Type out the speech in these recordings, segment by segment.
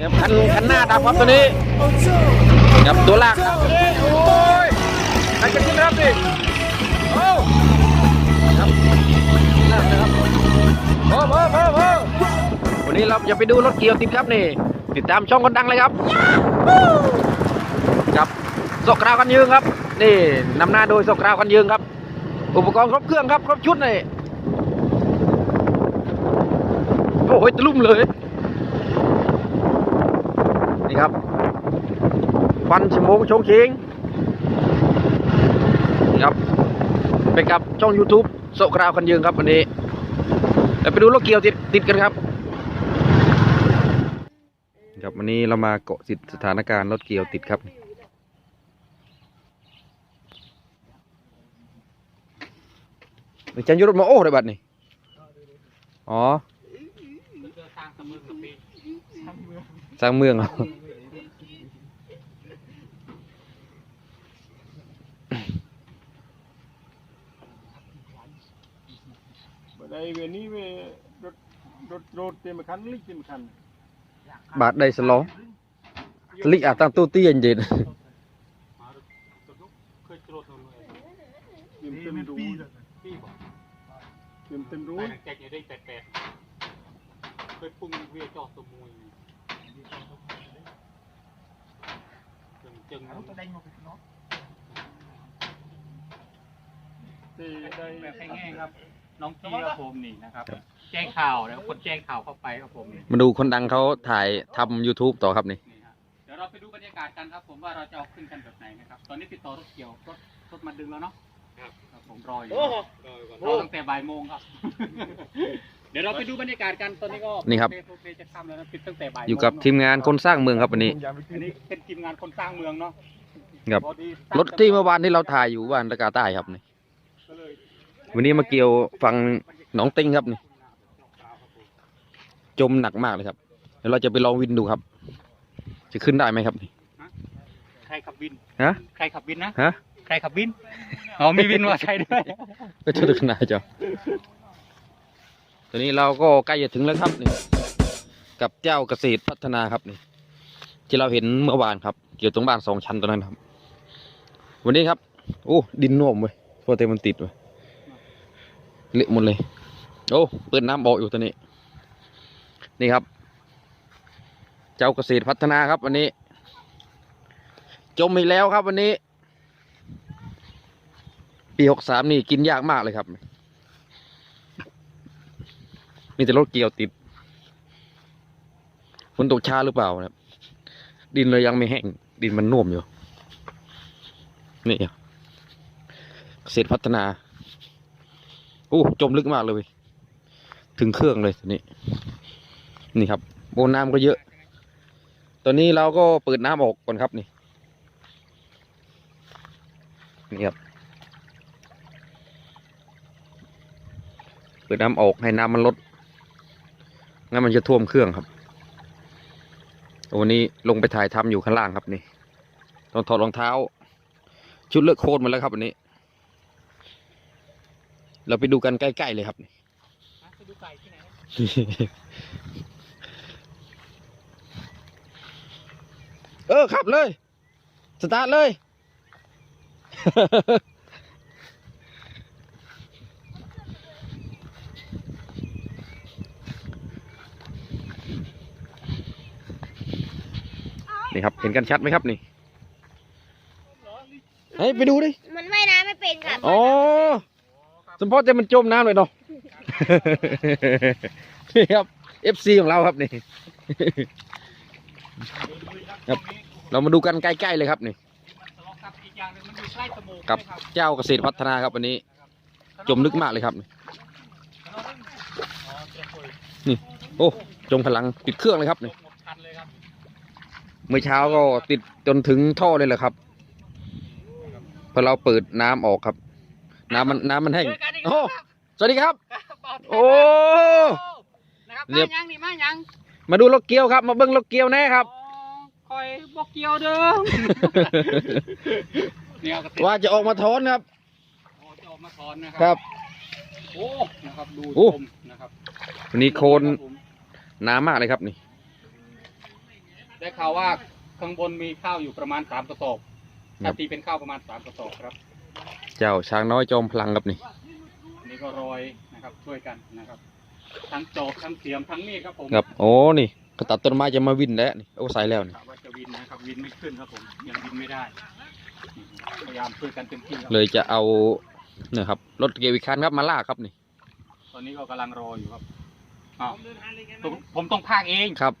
ครับคันคันหน้าดับครับตัวนี้กับตัวลากครับใครจะขึ้นครับดิโอ้ครับลากนะครับโอ้โหโอ้โหวันนี้เราจะไปดูรถเกี่ยวติดครับนี่ติดตามช่องคนดังเลยครับกับสกราวกันยืงครับ นี่นำหน้าโดยสกราวกันยืงครับ อุปกรณ์ครบเครื่องครับ ครบชุดเลยโอ้โหตะลุ่มเลย ครับควันชิมงชงชิงครับไปกับช่อง YouTube โซกราวคันยืงครับวันนี้เดี๋ยวไปดูรถเกี่ยวติดติดกันครับครับวันนี้เรามาเกาะติดสถานการณ์รถเกี่ยวติดครับนี่จันยุรถมาโอ้ได้บัดนี่อ๋อสร้างเมืองเหรอบได้เวนี้เวรถ รถรถเต็มคันลิกเต็มคัน บาทđây sẽ ló lịch à tăng tu tiên gì เคยรถเต็มเต็มรู้เต็มเต็มรู้ แต่แกจะได้แปดแปดเคยปรุงเวียจอดตัวมวยจึงจึง ที่ได้ แบบแห้งๆครับ น้องกี้ครับผมนี่นะครับ แจ้งข่าวแล้วคนแจ้งข่าวเข้าไปครับผมนี่มาดูคนดังเขาถ่ายทำ YouTube ต่อครับนี่ นี่ฮะเดี๋ยวเราไปดูบรรยากาศกันครับ ผมว่าเราจะเอาขึ้นกันแบบไหนนะครับ ตอนนี้ติดต่อรถเกี่ยวรถรถมาดึงแล้วเนาะครับผมรออยู่รอตั้งแต่บ่ายโมงครับ เดี๋ยวเราไปดูบรรยากาศกันตอนนี้ก็นี่ครับโอเคจะทำแล้วนะปิดตั้งแต่บ่ายโมงอยู่กับทีมงานคนสร้างเมืองครับวันนี้ อันนี้เป็นทีมงานคนสร้างเมืองเนาะครับ พอดีสาง รถที่เมื่อวานที่เราถ่ายอยู่บ้านตะกาใต้ครับนี่ก็เลย วันนี้มาเกี่ยวฟังหนองติงครับนี่จมหนักมากเลยครับเดี๋ยวเราจะไปลองวินดูครับ จะขึ้นได้ไหมครับนี่ใครขับวินฮะใครขับวินนะฮะใครขับวินอ๋อมีวินว่าใช่ด้วยก็ชุดขนาดจ้ะตอนนี้เราก็ใกล้จะถึงแล้วครับนี่กับเจ้าเกษตรพัฒนาครับนี่ ที่เราเห็นเมื่อวานครับ เกี่ยวตรงบ้านสองชั้นตรงนั้นครับ วันนี้ครับ โอ้ดินน่วมเว้ยเพราะเต็มมันติดเว้ย เละหมดเลย โอ้เปิดน้ำออกอยู่ตอนนี้ นี่ครับ เจ้าเกษตรพัฒนาครับวันนี้ จมอีกแล้วครับวันนี้ ปีหกสามนี่กินยากมากเลยครับ มีแต่รถเกี่ยวติดฝนตกช้าหรือเปล่านะครับ ดินเลยยังไม่แห้ง ดินมันนุ่มอยู่ นี่ครับเกษตรพัฒนา อ้จมลึกมากเลย ถึงเครื่องเลยตอนนี้นี่ครับโบน้ำก็เยอะ ตอนนี้เราก็เปิดน้ำออกก่อนครับนี่นี่ครับเปิดน้ำออกให้น้ำมันลดงั้นมันจะท่วมเครื่องครับวันนี้ลงไปถ่ายทำอยู่ข้างล่างครับนี่ต้องถอดรองเท้า ชุดเลอะโคลนหมาแล้วครับวันนี้ เราไปดูกันใกล้ๆเลยครับนี่ไปดูไก่ที่ไหนนะเออขับเลย สตาร์ทเลย นี่ครับ เห็นกันชัดไหมครับนี่เฮ้ยไปดูดิ มันว่ายน้ำไม่เป็นครับอ๋อ สมพอจะมันจมน้ำเลยเนาะ นี่ครับ FC ของเราครับนี่ ครับ เรามาดูกันใกล้ๆเลยครับนี่ทะเลาะกับอีกอย่างหนึงมันอยู่ใกล้สมุกกับด้วยครับเจ้าเกษตรพัฒนาครับวันนี้ จมลึกมากเลยครับนี่โอ้จมพลังปิดเครื่องเลยครับนี่หมดคันเลยครับเมื่อเช้าก็ติดจนถึงท่อเลยแหละครับพอเราเปิดน้ำออกครับ น้ำมันน้ำมันแห้งเจอกันอีก โอ้แล้วครับสวัสดีครับครับเบาเทปโอ้ นะครับเรียบมายังนี่มายังมาดูรถเกียวครับ มาเบิ้งรถเกียวแน่ครับอ๋อคอยบอกเกี่ยวเด้อเนี่ยกระติกว่าจะออกมาถอนครับโอ้จะออกมาถอนนะคครับ โอ้ นะครับดูโอ้ชมนะครับวันนี้โคลนรับผมน้ำมากเลยครับนี่ ได้ข่าวว่าข้างบนมีข้าวอยู่ประมาณสามกระสอบครัถ้าบตีเป็นข้าวประมาณสามกระสอบครับ เจ้าช้างน้อยจอมพลังครับนี่ นี่ก็โรยนะครับช่วยกันนะครับ ทั้งจอบทั้งเสียมทั้งมีดครับผมครับโอ้นี่ก็ตัดต้นไม้จะมาวินแล้วนี่โอ้ใส่แล้วนี่กะว่าจะวินนะครับวินไม่ขึ้นครับผมยังวินไม่ได้พยายามช่วยกันเต็มที่ครับเลยจะเอาเนี่ยครับรถเกียร์อีกคันครับมาลากครับนี่ตอนนี้ก็กำลังรออยู่ครับอ้าวผมผมต้องพากเอง ครับ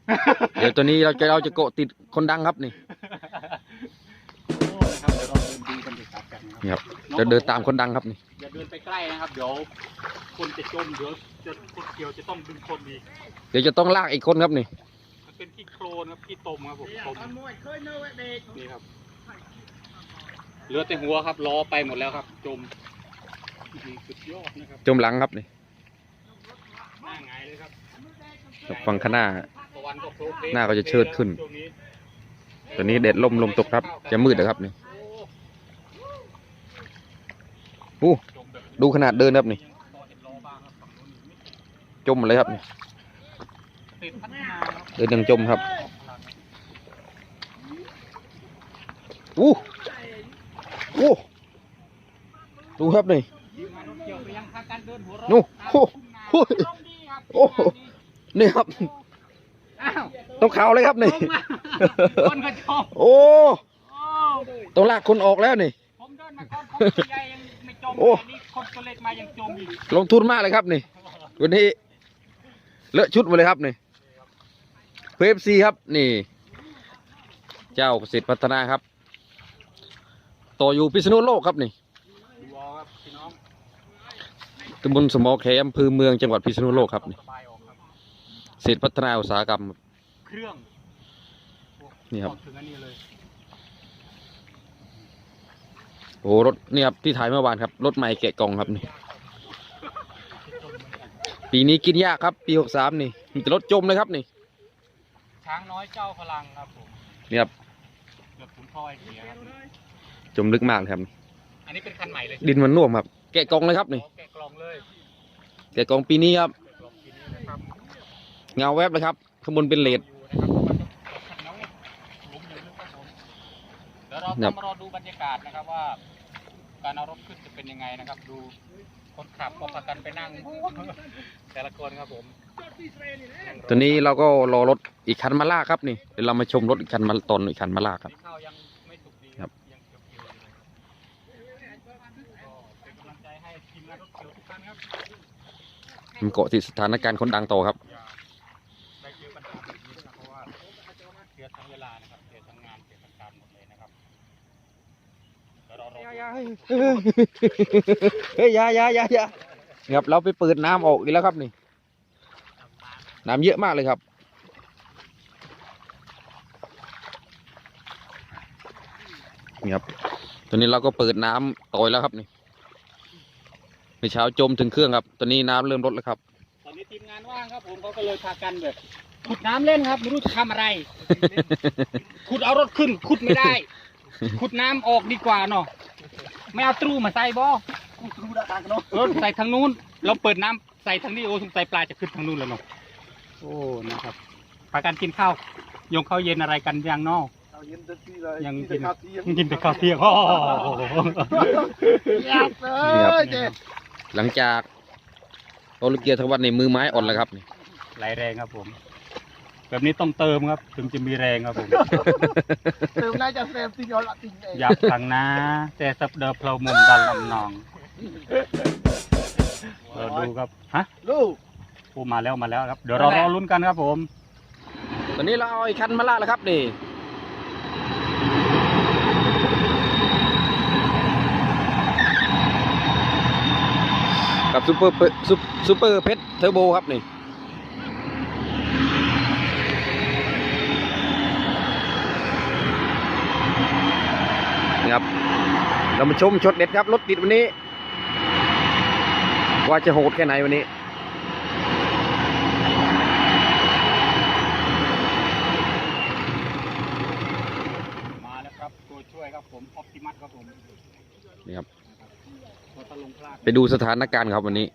เดี๋ยวตัวนี้เราจะเราจะโกะติดคนดังครับนี่ โอ้นะครับเดี๋ยวเราเดินดูกันดีกว่ากันนะนี่คครับรับจะเดินตามคนดังครับนี่ อย่าเดินไปใกล้นะครับ เดี๋ยวคนจะจมเดี๋ยวจะคนเกี่ยวจะต้องดึงคนอีกเดี๋ยวจะต้องลากอีกคนครับนี่ มันเป็นขี้โคลนครับขี้ตมครับผมตมนี่ครับเหลือแต่หัวครับล้อไปหมดแล้วครับ จมอื้อหือสุดยอดนะครับจมหลังครับนี่หน้าหงายเลยครับครับฝั่งข้างหน้า ตะวันก็โผล่เพลหน้าก็จะเชิดขึ้น ช่วงนี้ตัวนี้เด็ดลมลมตกครับ จะมืดนะครับนี่โอ้อู้จมแบบ ดูขนาดเดินครับนี่ยังพอเห็นล้อบ้างครับฝั่งนู้นนี่จมเลยครับนี่ติดพัฒนาครับเดินยังจมครับอู้อู้ดูครับนี่ทีมงานรถเกี่ยวไปยังพากันเดินหัวเราะนู่ตามโอ้ทุ่งนาโอ้ยลมดีครับโอ้โหนี่ครับอ้าวต้องเข่าเลยครับนี่ลงมาคนก็ชอบโอ้โอ้ต้องลากคนออกแล้วนี่ผมเดินมาก่อนคนตัวใหญ่ยังไม่จมโอ้อันนี้คน ตัวเล็กมายังจมอีกลงทุนมากเลยครับนี่วันนี้เลอะชุดหมดเลยครับนี่เฟฟซีครับนี่ เจ้าประสิทธิ์พัฒนาครับ ต่ออยู่พิษณุโลกครับนี่ดูเอาครับพี่น้องตำบลสมอแคอำเภอเมืองจังหวัดพิษณุโลกครับนี่สบายออกครับเศรษฐพัฒนาอุตสาหกรรม เครื่องโอ้นี่ครับออกถึงอันนี้เลย โอ้โหรถนี่ครับที่ถ่ายเมื่อวานครับรถใหม่แกะกล่องครับนี่ปีนี้กินยากครับ ปีหกสามนี่มีแต่รถจมเลยครับนี่ช้างน้อยเจ้าพลังครับผมนี่ครับเกือบถุงพ่อยเสียครับจมลึกมากครับ อันนี้เป็นคันใหม่เลยดินมันน่วมครับ แกะกล่องเลยครับนี่โอ้แกะกล่องเลยแกะกล่องปีนี้ครับแกะกล่องทีนี้นะครับเงาแวบเลยครับข้างบนเป็นเลด ต้บองมารอดูบรรยากาศนะครับว่า การเอารถขึ้นจะเป็นยังไงนะครับ ดูคนขับก็พากันไปนั่ง แต่ละคนครับผมตอนนี้เราก็รอรถอีกคันมาลากครับนี่เดี๋ยวเรามาชมรถอีกคันมาตอนอีกคันมาลากครับนี่ข้าวยังไม่สุกดีครับยังเขียวๆอยู่เลยครับก็เป็นกำลังใจให้ทีมงานรถเขียวทุกท่านครับมันเกาะติดสถานการณ์คนดังต่อครับ เดี๋ยารอดูเฮ้ยยายายายาครับเราไปเปิดน้ำออกอีกแล้วครับนี่ น้ำเยอะมากเลยครับ นี่ครับ ตอนนี้เราก็เปิดน้ำต่อยแล้วครับนี่ในเช้าจมถึงเครื่องครับ ตอนนี้น้ำเริ่มลดแล้วครับ ตอนนี้ทีมงานว่างครับผมเขาก็เลยพากันแบบขุดน้ำเล่นครับ ไม่รู้จะทำอะไร ขุดเอารถขึ้น ขุดไม่ได้ ขุดน้ำออกดีกว่าเนาะไม่เอาตรูมาใส่บ่เออใส่ทางนู้น เราเปิดน้ำใส่ทางนี้โอ้สงสัยปลาจะขึ้นทางนู้นแล้วเนาะโอ้นะครับพากันกินข้าวยงข้าวเย็นอะไรกันยังเนอกยังกินกินแต่ข้าวเที่ยงโอ้โหนี่ครับหลังจากโอลิเกียร์ทั้งวันในมือไม้อ่อนแล้วครับนี่ไหลแรงครับผม แบบนี้ต้องเติมครับ ถึงจะมีแรงครับผมเติมได้จะเซฟติงเอาละติงเองอยากฟังนะ แต่สับเดอเพลามุมดันลำนอง เราดูครับ ฮะลูกพูมาแล้วมาแล้วครับ เดี๋ยวเรารอลุ้นกันครับผม ตอนนี้เราเอาอีกคันมาลากแล้วครับนี่กับซูเปอร์เปซุปซูเปอร์เพชรเทอร์โบครับนี่ นี่ครับ เรามาชมช็อตเด็ดครับ รถติดวันนี้ ว่าจะโหดแค่ไหนวันนี้มาแล้วครับตัวช่วยครับผมออปติมัสครับผมนี่ครับตัวตะลุงพลาดไปดูสถานการณ์ครับวันนี้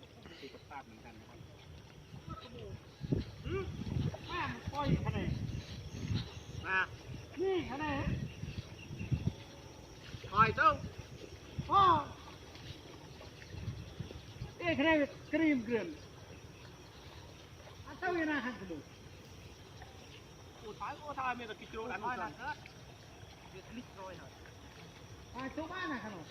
รร้อยหน่อยหอยต้มบ้านนะขนาด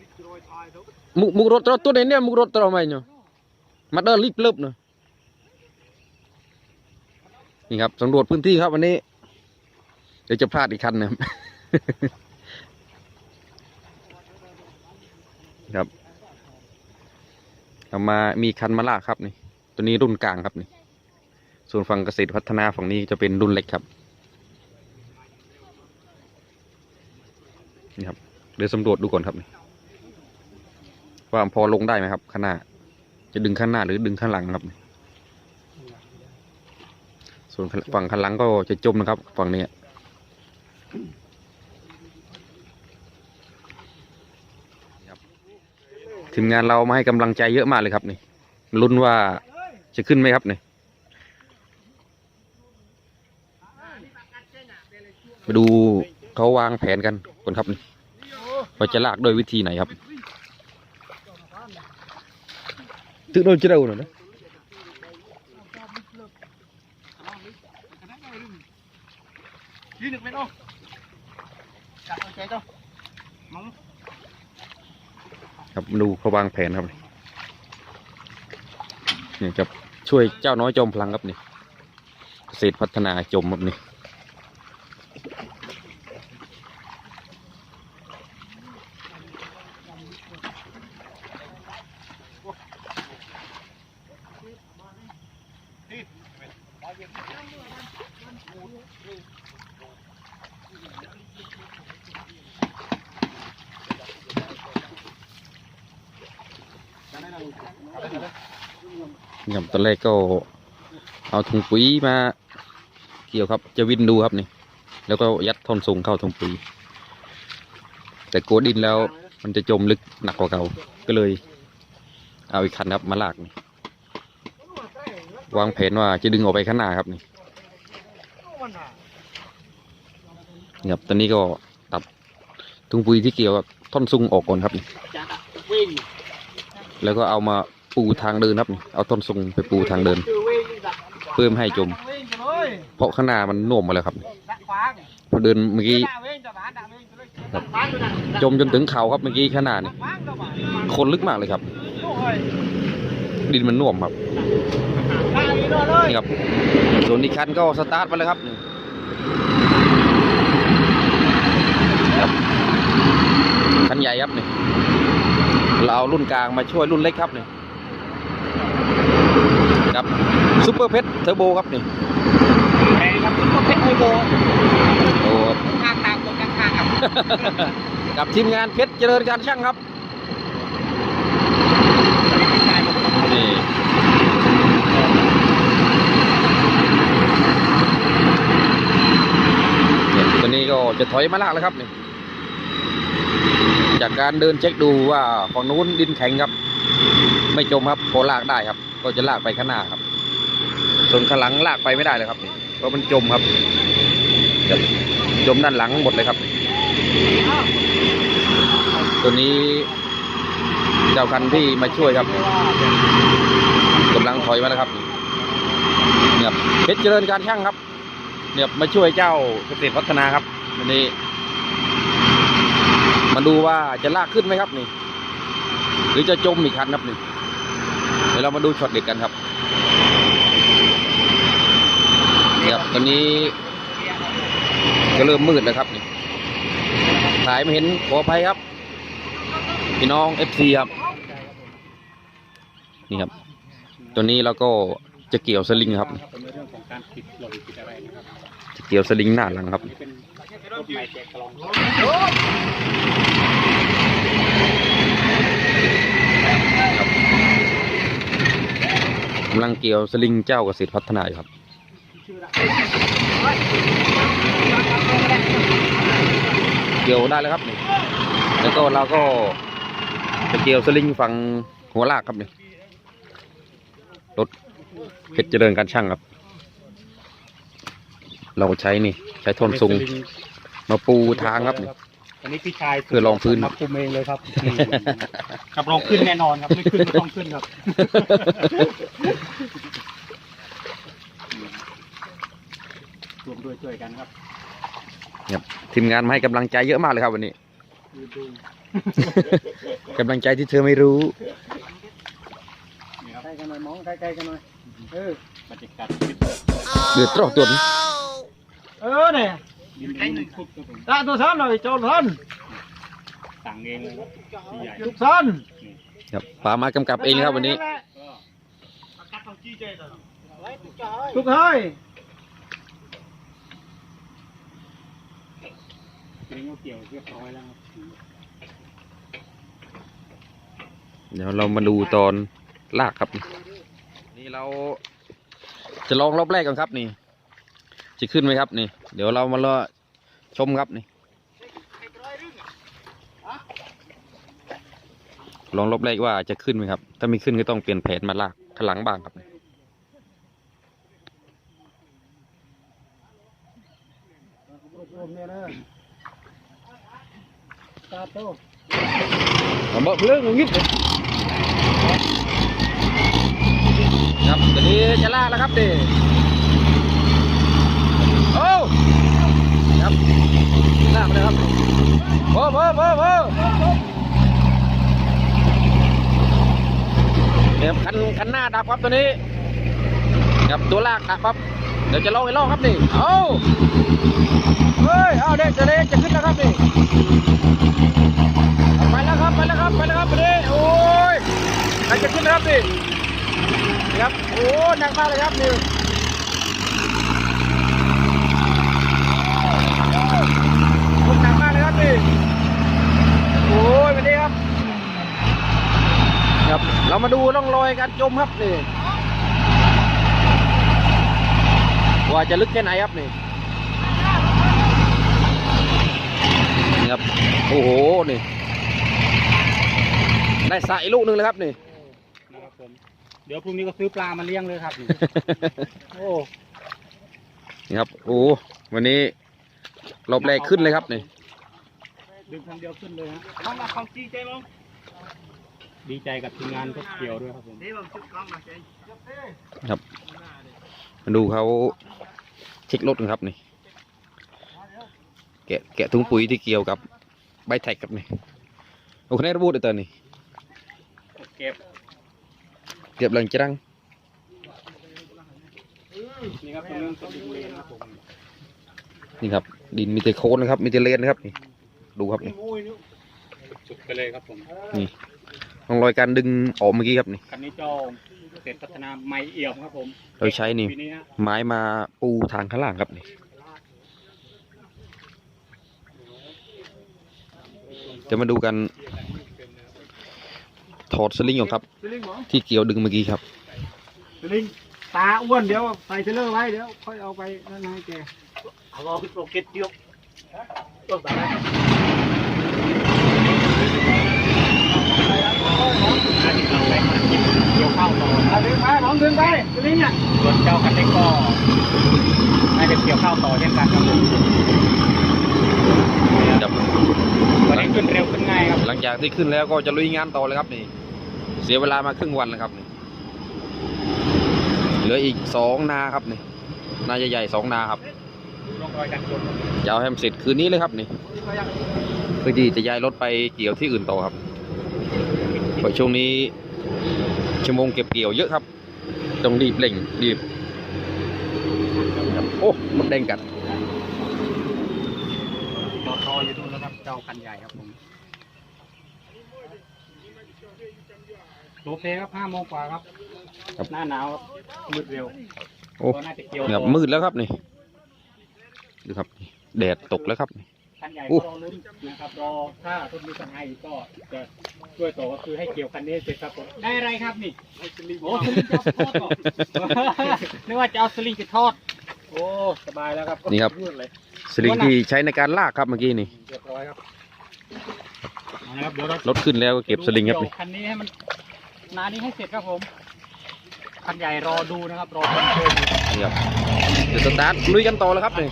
ลิตรร้อยท้ายต้ม មុខមុខរត់ត្រទុននេះមុខរត់ត្រមកញមកដល់លីបលឹបណាนี่ครับสำรวจพื้นที่ครับวันนี้ เดี๋ยวจะพลาดอีกคันนะ ครับเอามามีคันมาลากครับนี่ ตัวนี้รุ่นกลางครับนี่ ส่วนฝั่งเกษตรพัฒนาฝั่งนี้จะเป็นรุ่นเล็กครับนี่ครับเดี๋ยวสำรวจดูก่อนครับนี่ว่าพอลงได้ไหมครับข้างหน้า จะดึงข้างหน้าหรือดึงข้างหลังครับ ส่วนฝั่งข้างหลังก็จะจมนะครับ ฝั่งนี้ครับ ทีมงานเรามาให้กำลังใจเยอะมากเลยครับนี่ลุ้นว่าจะขึ้นไหมครับนี่มาดูเขาวางแผนกันก่อนครับนี่ว่าจะลากด้วยวิธีไหนครับ tự đôi chưa đâu nữa đấy ยืนหนึ่งเป็นโอ้จับเอาใจเจ้ามัง ครับดูเขาวางแผนครับนี่ครับช่วยเจ้าน้อยจอมพลังครับนี่เกษตรพัฒนาจมครับนี่ อนแรกก็เอาถุงปุ๋ยมาเกี่ยวครับ จะวินดูครับนี่ แล้วก็ยัดท่อนสูงเข้าถุงปุ๋ย แต่กลัวดินแล้วมันจะจมลึกหนักกว่าเก่าก็เลย เอาอีกคันครับมาลากนี่วางแผนว่าจะดึงออกไปข้างหน้าครับนี่ครับตอนนี้ก็ตัดถุงปุ๋ยที่เกี่ยวกับท่อนซุงออกก่อนครับนี่แล้วก็เอามา ปูทางเดินครับ เอาต้นทรงไปปูทางเดิน เพิ่มให้จม เพราะข้างหน้ามันน่วมมาแล้วครับพอเดินเมื่อกี้จมจนถึงเข่าครับเมื่อกี้ขนาดนี่คนลึกมากเลยครับ ดินมันน่วมครับนี่ครับส่วนอีกคันก็สตาร์ทไปแล้วครับครับคันใหญ่ครับนี่เราเอารุ่นกลางมาช่วยรุ่นเล็กครับนี่ ครับซูเปอร์เพชรเทอร์โบครับนี่แรงครับคุณเพชรไอโบโอ้ครับข้างตามตรงข้างๆครับ กับทีมงานเพชรเจริญการช่างครับนี่เนี่ยตัวนี้ก็จะถอยมาลากแล้วครับนี่จากการเดินเช็คดูว่าฝั่งนู้นดินแข็งครับ ไม่จมครับพอลากได้ครับ ก็จะลากไปข้างหน้าครับ ส่วนข้างหลังลากไปไม่ได้เลยครับนี่เพราะมันจมครับจมด้านหลังหมดเลยครับ ตัวนี้เจ้าคันที่มาช่วยครับกำลังถอยมาแล้วครับเนี่ยเพชรเจริญการช่างครับ เนี่ยมาช่วยเจ้าเกษตรพัฒนาครับวันนี้มาดูว่าจะลากขึ้นไหมครับนี่ หรือจะจมอีกคันครับนี่ ยวเรามาดูช็อตเด็ดกันครับเนี่ยครับตอนนี้ก็เริ่มมืดแล้วครับนี่ถ่ายไม่เห็นขออภัยครับ พี่น้องเอฟซีครับ นี่ครับ ตัวนี้เราก็จะเกี่ยวสลิงครับ จะเกี่ยวสลิงหน้าหลังครับ นี่เป็นรถใหม่แจ กำลังเกี่ยวสลิงเจ้าเกษตรพัฒนาอยู่ครับเกี่ยวได้แล้วครับนี่แล้วก็เราก็จะเกี่ยวสลิงฝั่งหัวลากครับนี่รถเพชรเจริญการช่างครับ เราใช้นี่ ใช้ทนสูงมาปูทางครับนี่ อันนี้พี่ชายเพื่อลองพื้น มาคุมเองเลยครับกับรองขึ้นแน่นอนครับไม่ขึ้นก็ต้องขึ้นครับ รวมด้วยช่วยกันครับทีมงานมาให้กำลังใจเยอะมากเลยครับวันนี้ ดูดูกำลังใจที่เธอไม่รู้ นี่ครับใกล้กันหน่อยมองใกล้ๆกันหน่อยเออบรรยากาศเดือดร้อนตัวนี้เออเนี่ย ดินใกล้หนึ่งฟุตครับผมตาตัวท่านหน่อยโจรท่านสั่งเองเลยครับพี่ใหญ่ทุกท่านครับป่ามากำกับเองเลยครับวันนี้ทุกให้ทีนี้ก็เกี่ยวเรียบร้อยแล้วครับเดี๋ยวเรามาดูตอนลากครับ นี่เราจะลองรอบแรกกันครับนี่ จะขึ้นไหมครับนี่ เดี๋ยวเรามารอชมครับนี่ลองรอบแรกว่าจะขึ้นไหมครับ ถ้าไม่ขึ้นก็ต้องเปลี่ยนแผนมาลากข้างหลังบ้างครับนี่ยนะตาโตมาเบิกเรื่องงิดครับตอนนี้จะลากแล้วครับเดิ ครับลามาเลยครับโอ้โหโอ้โหเดี๋ยวคันคันหน้าดับครับตัวนี้ครับตัวลากดับครับ เดี๋ยวจะลองให้ลองครับนี่เอาเฮ้ยเอาเด็กจะเด็กจะขึ้นแล้วครับนี่ไปแล้วครับไปแล้วครับไปแล้วครับไปดิโอ้ยใครจะขึ้นครับนี่ครับโอ้หนักมากเลยครับนี่โอ้หนักมากเลยครับนี่โอ้ ยไปดิครับครับ เรามาดูร่องรอยการจมครับนี่ว่าจะลึกแค่ไหนครับนี่นี่ครับ โอ้โห นี่ ได้สายลูกหนึ่งเลยครับนี่นะครับผม เดี๋ยวพรุ่งนี้ก็ซื้อปลามาเลี้ยงเลยครับนี่โอ้ นี่ครับ โอ้ วันนี้รอบแรกขึ้นเลยครับนี่ ดึงครั้งเดียวขึ้นเลยฮะน้องมาของจีใจมั้งดีใจกับทีมงานก็เกี่ยวด้วยครับผมครับ มาดูเขาเช็ครถกันครับนี่ แกะแกะถุงปุ๋ยที่เกี่ยวกับใบแท็กครับนี่โอ้คะแนนระบุได้ตอนนี้เก็บเก็บหลังจังนี่ครับตรงนี้เป็นดินเลนครับผมนี่ครับ ดินมีแต่โคนนะครับ มีแต่เลนนะครับนี่ ดูครับนี่สุดไปเลยครับผมนี่ร่องรอยการดึงออกเมื่อกี้ครับนี่คันนี้เจ้าเกษตรพัฒนาไม้เอี่ยมครับผมเราใช้นี่ปีนี้ฮะไม้มาปูทางข้างล่างครับนี่จะมาดูกัน ถอดสลิงออกครับสลิงหมอที่เกี่ยวดึงเมื่อกี้ครับสลิงตาอ้วนเดี๋ยวใส่เทเลอร์ไว้เดี๋ยวค่อยเอาไปนั่นให้แกเอาโรเก็ตยก ยกแบบนั้นเกี่ยวข้าวต่อเอาดึงไปหมองดึงไปสลิงอะส่วนเจ้าคันเล็กก็ให้เป็นเกี่ยวข้าวต่อเช่นกันครับผมจับวันนี้ขึ้นเร็วขึ้นง่ายครับ หลังจากที่ขึ้นแล้วก็จะลุยงานต่อเลยครับนี่ เสียเวลามาครึ่งวันแล้วครับนี่เหลืออีกสองนาครับนี่นาใหญ่ๆสองนาครับ ลงรอยกันจนจะเอาให้มันเสร็จคืนนี้เลยครับนี่เพื่อที่จะย้ายรถไปเกี่ยวที่อื่นต่อครับเพราะช่วงนี้ชั่วโมงเก็บเกี่ยวเยอะครับ ต้องรีบเร่งรีบครับโอ้มดแดงกัดจอดรออยู่นู่นแล้วครับเจ้าคันใหญ่ครับผมโลเพครับห้าโมงกว่าครับ หน้าหนาวมืดเร็วโอ้ก็น่าจะเกี่ยวนี่ครับมืดแล้วครับนี่ ดูครับแดดตกแล้วครับคันใหญ่อู้ก็รอลุ้นนะครับรอถ้ารถมีสัญญาอีกก็จะช่วยต่อก็คือให้เกี่ยวคันนี้ให้เสร็จครับผมได้อะไรครับนี่โอ้สลิงจะเอาไปทอดก่อนนึกว่าจะเอาสลิงไปทอดโอ้สบายแล้วครับนี่ครับพูดเลยสลิงที่ใช้ในการลากครับเมื่อกี้นี่เรียบร้อยครับเอาละครับเดี๋ยวเรารถขึ้นแล้วก็เก็บสลิงครับนี่เกี่ยวคันนี้ให้มันนานี้ให้เสร็จครับผมคันใหญ่รอดูนะครับรอคอนโทรลอยู่นี่ครับเดี๋ยวสตาร์ทลุยกันต่อแล้วครับนี่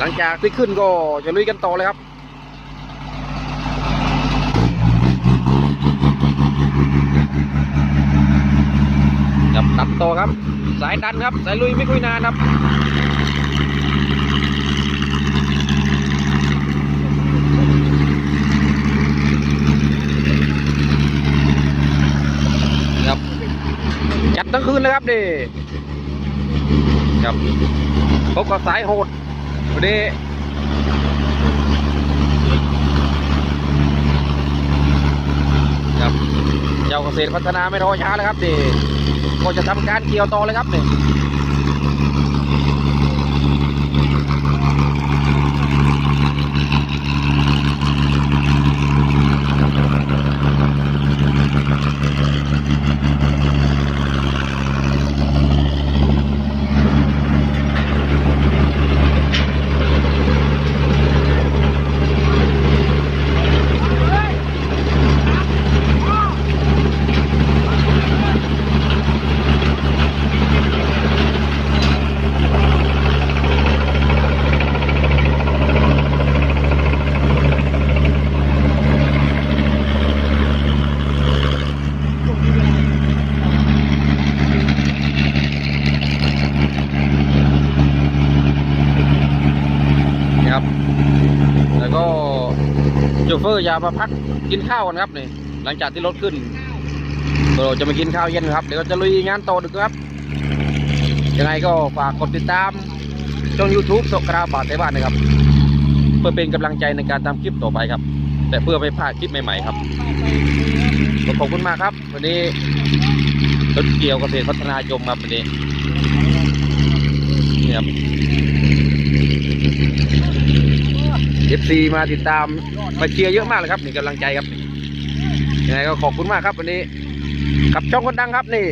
หลังจากที่ขึ้นก็จะลุยกันต่อเลยครับครับตัดต่อครับ สายดันครับ สายลุยไม่คุยนานครับครับจัดทั้งคืนเลยครับดิครับพบกับสายโหด วันนี้ครับเจ้าเกษตรพัฒนาไม่รอช้าแล้วครับดิก็จะทำการเกี่ยวต่อเลยครับนี่ แล้วก็โชเฟอร์อย่ามาพักกินข้าวกันครับนี่หลังจากที่รถขึ้นเราจะมากินข้าวเย็นครับเดี๋ยวจะลุยงานต่อดึกครับยังไงก็ฝากกดติดตามช่อง YouTube สกราบาทไต้บ้านนะครับ เพื่อเป็นกำลังใจในการทำคลิปต่อไปครับ แต่เพื่อไม่พลาดคลิปใหม่ๆครับขอบคุณมากครับ วันนี้รถเกี่ยวเกษตรพัฒนาจมครับวันนี้นี่ครับ FC มาติดตามมาเชียร์เยอะมากเลยครับนี่กำลังใจครับยังไงก็ขอบคุณมากครับวันนี้กับช่องคนดังครับนี่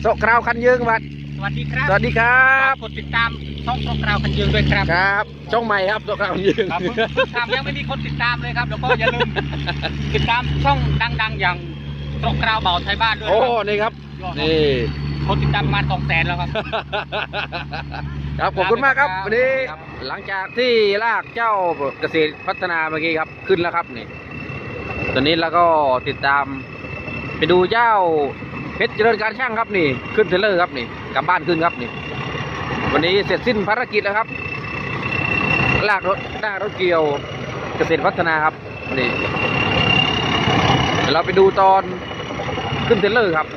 โซกราวคันยืงบัดสวัสดีครับสวัสดีครับกดติดตามช่องโปรกราวคันยืนด้วยครับครับช่องใหม่ครับโซกราวคันยืงครับเพิ่งเพิ่งทำยังไม่มีคนติดตามเลยครับแล้วก็อย่าลืมติดตามช่องดัง ๆ อย่างโปรกราวเบาไทยบ้านด้วยโอ้นะครับนี่ครับยอดนี่คนติดตามประมาณสองแสนแล้วครับ ครับขอบคุณมากครับครับวันนี้ครับหลังจากที่ลากเจ้าเกษตรพัฒนาเมื่อกี้ครับขึ้นแล้วครับนี่ ตอนนี้เราก็ติดตาม ไปดูเจ้าเพชรเจริญการช่างครับนี่ ขึ้นเทรลเลอร์ครับนี่กลับบ้านขึ้นครับนี่ วันนี้เสร็จสิ้นภารกิจแล้วครับ ลากรถลากรถเกี่ยวเกษตรพัฒนาครับนี่เดี๋ยวเราไปดูตอนขึ้นเทรลเลอร์ครับ